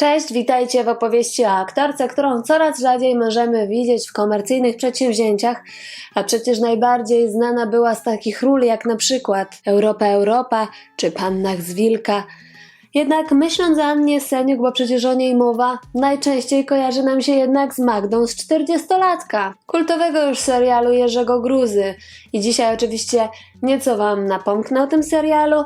Cześć, witajcie w opowieści o aktorce, którą coraz rzadziej możemy widzieć w komercyjnych przedsięwzięciach, a przecież najbardziej znana była z takich ról jak na przykład Europa Europa czy Pannach z Wilka. Jednak myśląc o Annie Seniuk, bo przecież o niej mowa, najczęściej kojarzy nam się jednak z Magdą z 40-latka, kultowego już serialu Jerzego Gruzy. I dzisiaj oczywiście nieco Wam napomknę o tym serialu,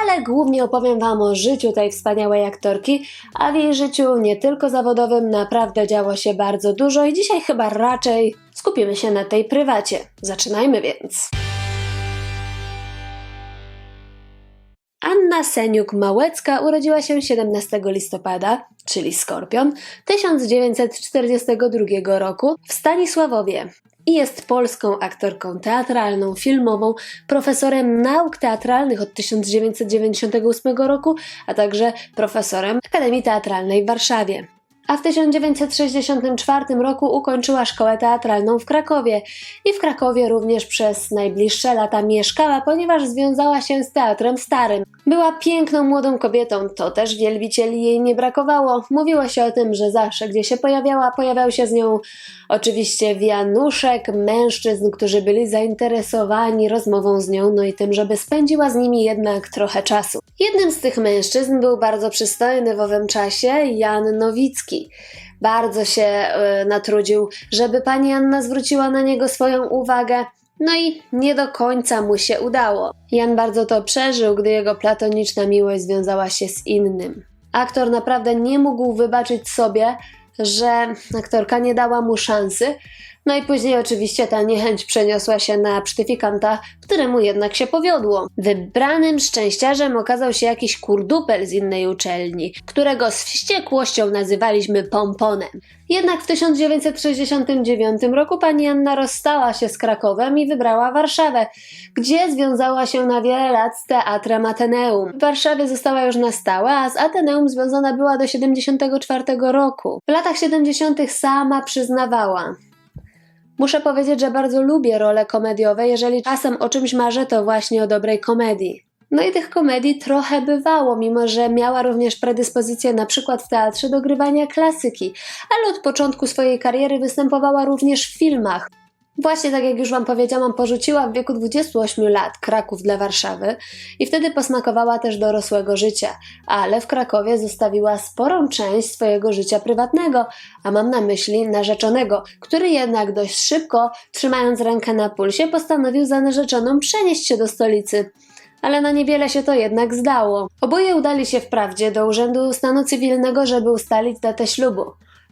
ale głównie opowiem Wam o życiu tej wspaniałej aktorki, a w jej życiu nie tylko zawodowym naprawdę działo się bardzo dużo i dzisiaj chyba raczej skupimy się na tej prywacie. Zaczynajmy więc. Anna Seniuk-Małecka urodziła się 17 listopada, czyli Skorpion, 1942 roku w Stanisławowie i jest polską aktorką teatralną, filmową, profesorem nauk teatralnych od 1998 roku, a także profesorem Akademii Teatralnej w Warszawie. A w 1964 roku ukończyła szkołę teatralną w Krakowie i w Krakowie również przez najbliższe lata mieszkała, ponieważ związała się z teatrem starym. Była piękną młodą kobietą, to też wielbicieli jej nie brakowało. Mówiło się o tym, że zawsze gdzie się pojawiała, pojawiał się z nią oczywiście wianuszek mężczyzn, którzy byli zainteresowani rozmową z nią, no i tym, żeby spędziła z nimi jednak trochę czasu. Jednym z tych mężczyzn był bardzo przystojny w owym czasie Jan Nowicki. Bardzo się e, natrudził, żeby pani Anna zwróciła na niego swoją uwagę. No i nie do końca mu się udało. Jan bardzo to przeżył, gdy jego platoniczna miłość związała się z innym. Aktor naprawdę nie mógł wybaczyć sobie, że aktorka nie dała mu szansy. No i później oczywiście ta niechęć przeniosła się na psztyfikanta, któremu jednak się powiodło. Wybranym szczęściarzem okazał się jakiś kurdupel z innej uczelni, którego z wściekłością nazywaliśmy pomponem. Jednak w 1969 roku pani Anna rozstała się z Krakowem i wybrała Warszawę, gdzie związała się na wiele lat z teatrem Ateneum. W Warszawie została już na stałe, a z Ateneum związana była do 74 roku. W latach 70. sama przyznawała. Muszę powiedzieć, że bardzo lubię role komediowe. Jeżeli czasem o czymś marzę, to właśnie o dobrej komedii. No i tych komedii trochę bywało, mimo że miała również predyspozycję na przykład w teatrze do grywania klasyki, ale od początku swojej kariery występowała również w filmach. Właśnie tak jak już Wam powiedziałam, porzuciła w wieku 28 lat Kraków dla Warszawy i wtedy posmakowała też dorosłego życia, ale w Krakowie zostawiła sporą część swojego życia prywatnego, a mam na myśli narzeczonego, który jednak dość szybko, trzymając rękę na pulsie, postanowił za narzeczoną przenieść się do stolicy ale na niewiele się to jednak zdało. Oboje udali się wprawdzie do Urzędu Stanu Cywilnego, żeby ustalić datę ślubu.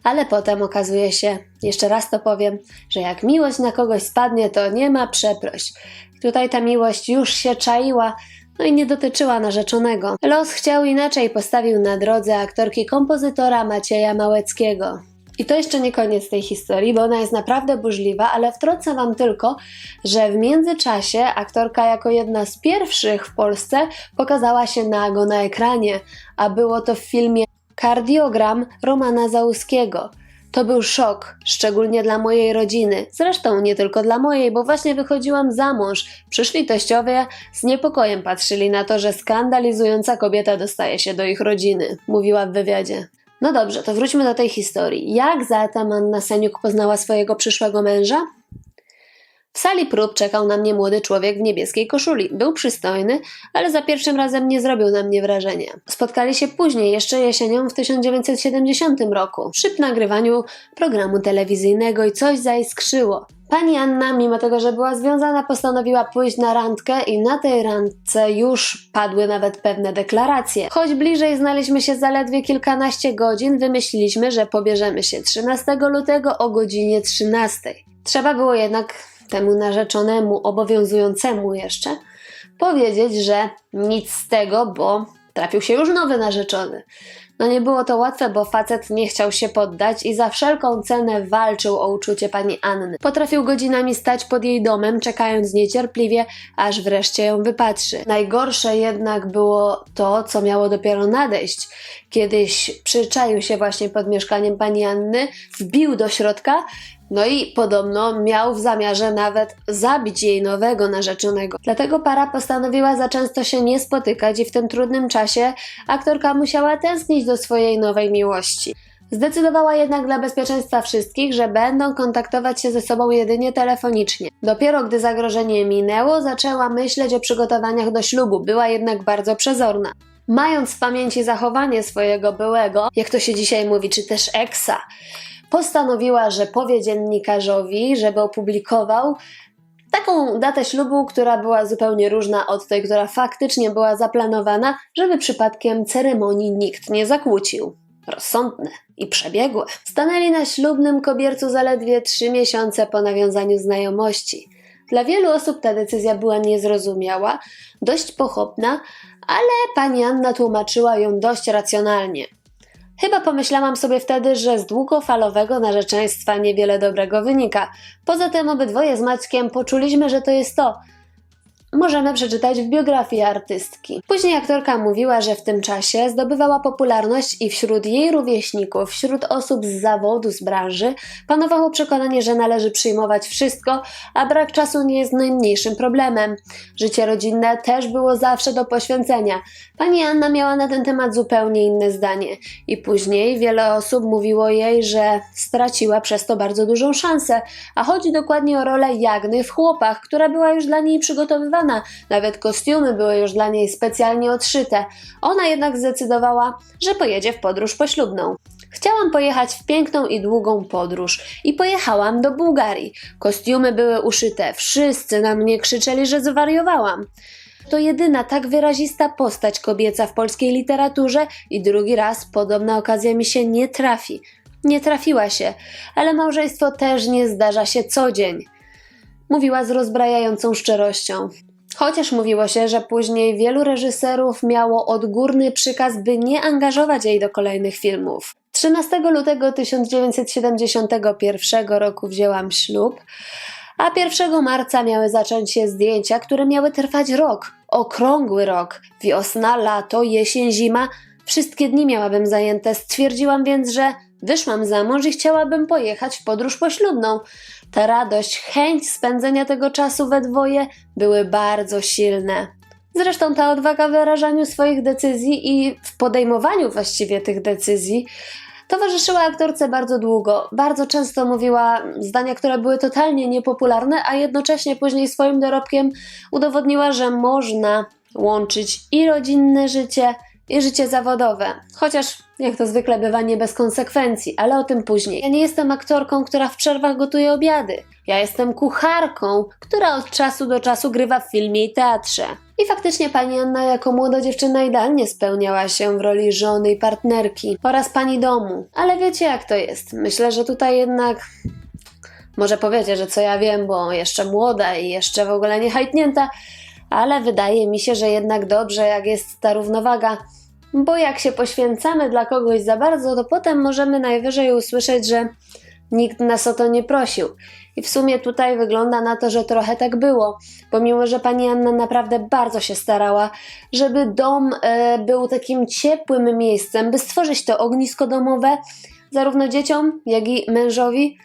Ale potem okazuje się, jeszcze raz to powiem, że jak miłość na kogoś spadnie, to nie ma przeproś. Tutaj ta miłość już się czaiła, no i nie dotyczyła narzeczonego. Los chciał inaczej, postawił na drodze aktorki kompozytora Macieja Małeckiego. I to jeszcze nie koniec tej historii, bo ona jest naprawdę burzliwa, ale wtrącę Wam tylko, że w międzyczasie aktorka jako jedna z pierwszych w Polsce pokazała się nago na ekranie, a było to w filmie Kardiogram Romana Załuskiego. To był szok, szczególnie dla mojej rodziny. Zresztą nie tylko dla mojej, bo właśnie wychodziłam za mąż. Przyszli teściowie z niepokojem patrzyli na to, że skandalizująca kobieta dostaje się do ich rodziny, mówiła w wywiadzie. No dobrze, to wróćmy do tej historii. Jak zatem Anna Seniuk poznała swojego przyszłego męża? W sali prób czekał na mnie młody człowiek w niebieskiej koszuli. Był przystojny, ale za pierwszym razem nie zrobił na mnie wrażenia. Spotkali się później, jeszcze jesienią w 1970 roku, przy nagrywaniu programu telewizyjnego i coś zaiskrzyło. Pani Anna, mimo tego, że była związana, postanowiła pójść na randkę i na tej randce już padły nawet pewne deklaracje. Choć bliżej znaliśmy się zaledwie kilkanaście godzin, wymyśliliśmy, że pobierzemy się 13 lutego o godzinie 13. Trzeba było jednak temu narzeczonemu, obowiązującemu jeszcze, powiedzieć, że nic z tego, bo trafił się już nowy narzeczony. No nie było to łatwe, bo facet nie chciał się poddać i za wszelką cenę walczył o uczucie pani Anny. Potrafił godzinami stać pod jej domem, czekając niecierpliwie, aż wreszcie ją wypatrzy. Najgorsze jednak było to, co miało dopiero nadejść. Kiedyś przyczaił się właśnie pod mieszkaniem pani Anny, wbił do środka No i podobno miał w zamiarze nawet zabić jej nowego narzeczonego. Dlatego para postanowiła za często się nie spotykać i w tym trudnym czasie aktorka musiała tęsknić do swojej nowej miłości. Zdecydowała jednak dla bezpieczeństwa wszystkich, że będą kontaktować się ze sobą jedynie telefonicznie. Dopiero gdy zagrożenie minęło, zaczęła myśleć o przygotowaniach do ślubu, była jednak bardzo przezorna. Mając w pamięci zachowanie swojego byłego, jak to się dzisiaj mówi, czy też eksa, postanowiła, że powie dziennikarzowi, żeby opublikował taką datę ślubu, która była zupełnie różna od tej, która faktycznie była zaplanowana, żeby przypadkiem ceremonii nikt nie zakłócił. Rozsądne i przebiegłe. Stanęli na ślubnym kobiercu zaledwie trzy miesiące po nawiązaniu znajomości. Dla wielu osób ta decyzja była niezrozumiała, dość pochopna, ale pani Anna tłumaczyła ją dość racjonalnie. Chyba pomyślałam sobie wtedy, że z długofalowego narzeczeństwa niewiele dobrego wynika. Poza tym obydwoje z Maćkiem poczuliśmy, że to jest to. Możemy przeczytać w biografii artystki. Później aktorka mówiła, że w tym czasie zdobywała popularność i wśród jej rówieśników, wśród osób z zawodu, z branży, panowało przekonanie, że należy przyjmować wszystko, a brak czasu nie jest najmniejszym problemem. Życie rodzinne też było zawsze do poświęcenia. Pani Anna miała na ten temat zupełnie inne zdanie. I później wiele osób mówiło jej, że straciła przez to bardzo dużą szansę, a chodzi dokładnie o rolę Jagny w Chłopach, która była już dla niej przygotowywana. Nawet kostiumy były już dla niej specjalnie odszyte. Ona jednak zdecydowała, że pojedzie w podróż poślubną. Chciałam pojechać w piękną i długą podróż i pojechałam do Bułgarii. Kostiumy były uszyte, wszyscy na mnie krzyczeli, że zwariowałam. To jedyna tak wyrazista postać kobieca w polskiej literaturze i drugi raz podobna okazja mi się nie trafi. Nie trafiła się, ale małżeństwo też nie zdarza się co dzień. Mówiła z rozbrajającą szczerością. Chociaż mówiło się, że później wielu reżyserów miało odgórny przykaz, by nie angażować jej do kolejnych filmów. 13 lutego 1971 roku wzięłam ślub, a 1 marca miały zacząć się zdjęcia, które miały trwać rok, okrągły rok, wiosna, lato, jesień, zima. Wszystkie dni miałabym zajęte. Stwierdziłam więc, że wyszłam za mąż i chciałabym pojechać w podróż poślubną. Ta radość, chęć spędzenia tego czasu we dwoje były bardzo silne. Zresztą ta odwaga w wyrażaniu swoich decyzji i w podejmowaniu właściwie tych decyzji towarzyszyła aktorce bardzo długo. Bardzo często mówiła zdania, które były totalnie niepopularne, a jednocześnie później swoim dorobkiem udowodniła, że można łączyć i rodzinne życie, i życie zawodowe. Chociaż, jak to zwykle bywa, nie bez konsekwencji, ale o tym później. Ja nie jestem aktorką, która w przerwach gotuje obiady. Ja jestem kucharką, która od czasu do czasu grywa w filmie i teatrze. I faktycznie pani Anna jako młoda dziewczyna idealnie spełniała się w roli żony i partnerki oraz pani domu. Ale wiecie jak to jest. Myślę, że tutaj jednak może powiecie, że co ja wiem, bo jeszcze młoda i jeszcze w ogóle nie hajtnięta, ale wydaje mi się, że jednak dobrze, jak jest ta równowaga, bo jak się poświęcamy dla kogoś za bardzo, to potem możemy najwyżej usłyszeć, że nikt nas o to nie prosił. I w sumie tutaj wygląda na to, że trochę tak było, pomimo że pani Anna naprawdę bardzo się starała, żeby dom e, był takim ciepłym miejscem, by stworzyć to ognisko domowe zarówno dzieciom, jak i mężowi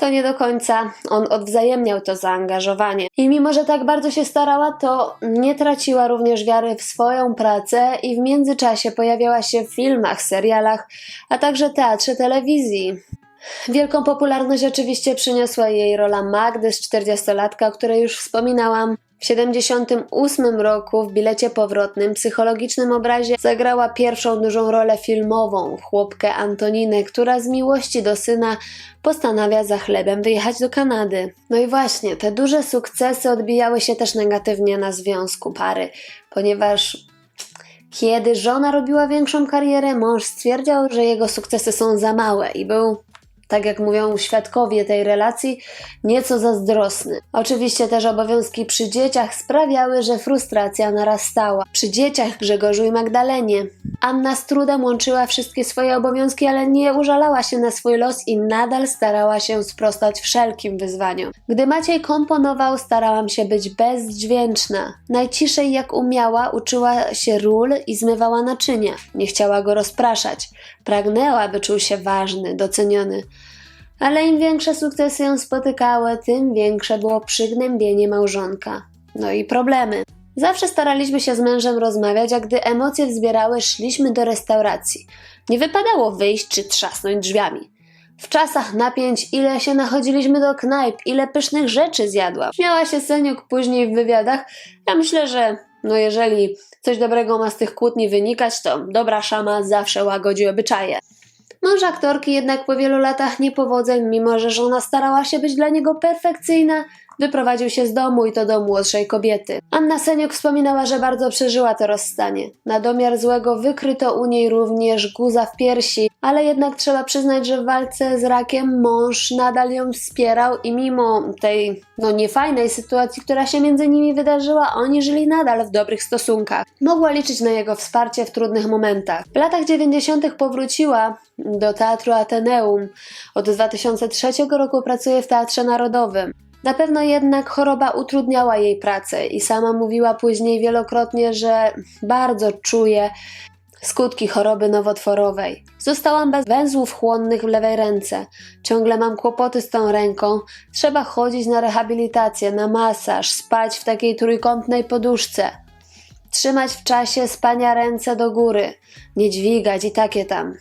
to nie do końca on odwzajemniał to zaangażowanie. I mimo, że tak bardzo się starała, to nie traciła również wiary w swoją pracę i w międzyczasie pojawiała się w filmach, serialach, a także teatrze telewizji. Wielką popularność oczywiście przyniosła jej rola Magdy z 40-latka, o której już wspominałam. W 1978 roku w bilecie powrotnym psychologicznym obrazie zagrała pierwszą dużą rolę filmową, chłopkę Antoninę, która z miłości do syna postanawia za chlebem wyjechać do Kanady. No i właśnie, te duże sukcesy odbijały się też negatywnie na związku pary, ponieważ kiedy żona robiła większą karierę, mąż stwierdził, że jego sukcesy są za małe i był tak jak mówią świadkowie tej relacji, nieco zazdrosny. Oczywiście też obowiązki przy dzieciach sprawiały, że frustracja narastała. Przy dzieciach Grzegorzu i Magdalenie. Anna z trudem łączyła wszystkie swoje obowiązki, ale nie użalała się na swój los i nadal starała się sprostać wszelkim wyzwaniom. Gdy Maciej komponował, starałam się być bezdźwięczna. Najciszej jak umiała, uczyła się ról i zmywała naczynia. Nie chciała go rozpraszać. Pragnęła, by czuł się ważny, doceniony. Ale im większe sukcesy ją spotykały, tym większe było przygnębienie małżonka. No i problemy. Zawsze staraliśmy się z mężem rozmawiać, a gdy emocje wzbierały, szliśmy do restauracji. Nie wypadało wyjść czy trzasnąć drzwiami. W czasach napięć, ile się nachodziliśmy do knajp, ile pysznych rzeczy zjadłam. Śmiała się Seniuk później w wywiadach. Ja myślę, że no jeżeli coś dobrego ma z tych kłótni wynikać, to dobra szama zawsze łagodzi obyczaje. Mąż aktorki jednak po wielu latach niepowodzeń, mimo że żona starała się być dla niego perfekcyjna, wyprowadził się z domu i to do młodszej kobiety. Anna Seniuk wspominała, że bardzo przeżyła to rozstanie. Na domiar złego wykryto u niej również guza w piersi, ale jednak trzeba przyznać, że w walce z rakiem mąż nadal ją wspierał i mimo tej no niefajnej sytuacji, która się między nimi wydarzyła, oni żyli nadal w dobrych stosunkach. Mogła liczyć na jego wsparcie w trudnych momentach. W latach 90. powróciła do Teatru Ateneum. Od 2003 roku pracuje w Teatrze Narodowym. Na pewno jednak choroba utrudniała jej pracę i sama mówiła później wielokrotnie, że bardzo czuje skutki choroby nowotworowej. Zostałam bez węzłów chłonnych w lewej ręce. Ciągle mam kłopoty z tą ręką. Trzeba chodzić na rehabilitację, na masaż, spać w takiej trójkątnej poduszce. Trzymać w czasie spania ręce do góry, nie dźwigać i takie tam.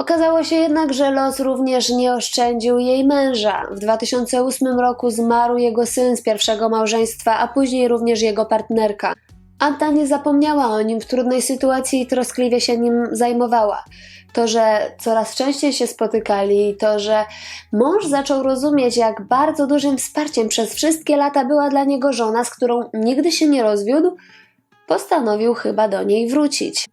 Okazało się jednak, że los również nie oszczędził jej męża. W 2008 roku zmarł jego syn z pierwszego małżeństwa, a później również jego partnerka. Anta nie zapomniała o nim w trudnej sytuacji i troskliwie się nim zajmowała. To, że coraz częściej się spotykali, to, że mąż zaczął rozumieć, jak bardzo dużym wsparciem przez wszystkie lata była dla niego żona, z którą nigdy się nie rozwiódł, postanowił chyba do niej wrócić.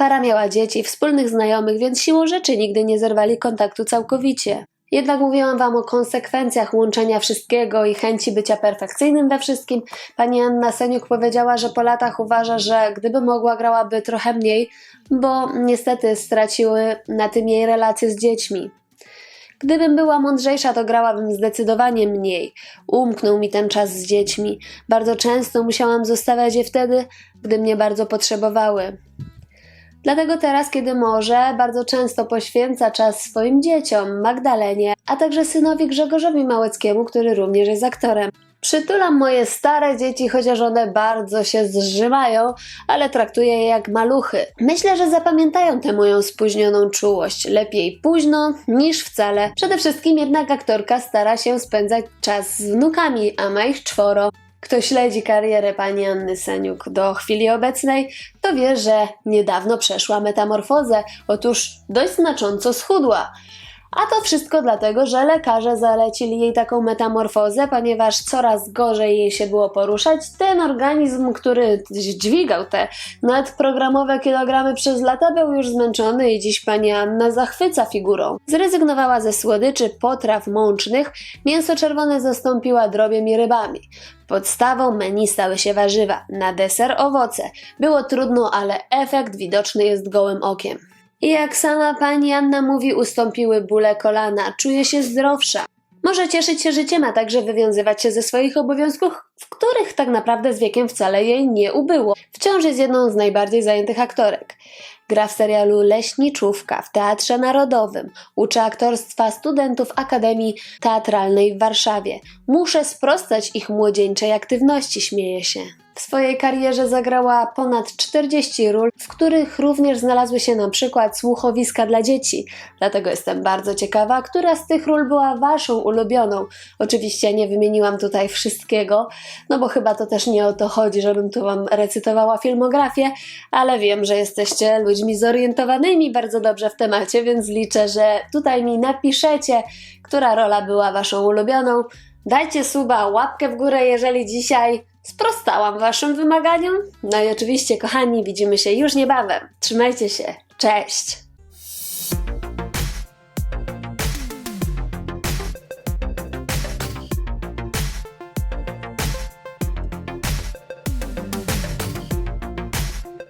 Para miała dzieci, wspólnych znajomych, więc siłą rzeczy nigdy nie zerwali kontaktu całkowicie. Jednak mówiłam Wam o konsekwencjach łączenia wszystkiego i chęci bycia perfekcyjnym we wszystkim. Pani Anna Seniuk powiedziała, że po latach uważa, że gdyby mogła, grałaby trochę mniej, bo niestety straciły na tym jej relacje z dziećmi. Gdybym była mądrzejsza, to grałabym zdecydowanie mniej. Umknął mi ten czas z dziećmi. Bardzo często musiałam zostawiać je wtedy, gdy mnie bardzo potrzebowały. Dlatego teraz, kiedy może, bardzo często poświęca czas swoim dzieciom, Magdalenie, a także synowi Grzegorzowi Małeckiemu, który również jest aktorem. Przytulam moje stare dzieci, chociaż one bardzo się zżymają, ale traktuję je jak maluchy. Myślę, że zapamiętają tę moją spóźnioną czułość. Lepiej późno niż wcale. Przede wszystkim jednak aktorka stara się spędzać czas z wnukami, a ma ich czworo. Kto śledzi karierę pani Anny Seniuk do chwili obecnej, to wie, że niedawno przeszła metamorfozę, otóż dość znacząco schudła. A to wszystko dlatego, że lekarze zalecili jej taką metamorfozę, ponieważ coraz gorzej jej się było poruszać. Ten organizm, który dźwigał te nadprogramowe kilogramy przez lata, był już zmęczony i dziś pani Anna zachwyca figurą. Zrezygnowała ze słodyczy, potraw mącznych, mięso czerwone zastąpiła drobiem i rybami. Podstawą menu stały się warzywa, na deser owoce. Było trudno, ale efekt widoczny jest gołym okiem. I jak sama pani Anna mówi, ustąpiły bóle kolana, czuje się zdrowsza. Może cieszyć się życiem, a także wywiązywać się ze swoich obowiązków, w których tak naprawdę z wiekiem wcale jej nie ubyło. Wciąż jest jedną z najbardziej zajętych aktorek. Gra w serialu Leśniczówka w Teatrze Narodowym. Uczy aktorstwa studentów Akademii Teatralnej w Warszawie. Muszę sprostać ich młodzieńczej aktywności, śmieje się. W swojej karierze zagrała ponad 40 ról, w których również znalazły się na przykład słuchowiska dla dzieci. Dlatego jestem bardzo ciekawa, która z tych ról była Waszą ulubioną. Oczywiście nie wymieniłam tutaj wszystkiego, no bo chyba to też nie o to chodzi, żebym tu Wam recytowała filmografię, ale wiem, że jesteście ludźmi zorientowanymi bardzo dobrze w temacie, więc liczę, że tutaj mi napiszecie, która rola była Waszą ulubioną. Dajcie suba, łapkę w górę, jeżeli dzisiaj sprostałam Waszym wymaganiom. No i oczywiście, kochani, widzimy się już niebawem. Trzymajcie się. Cześć!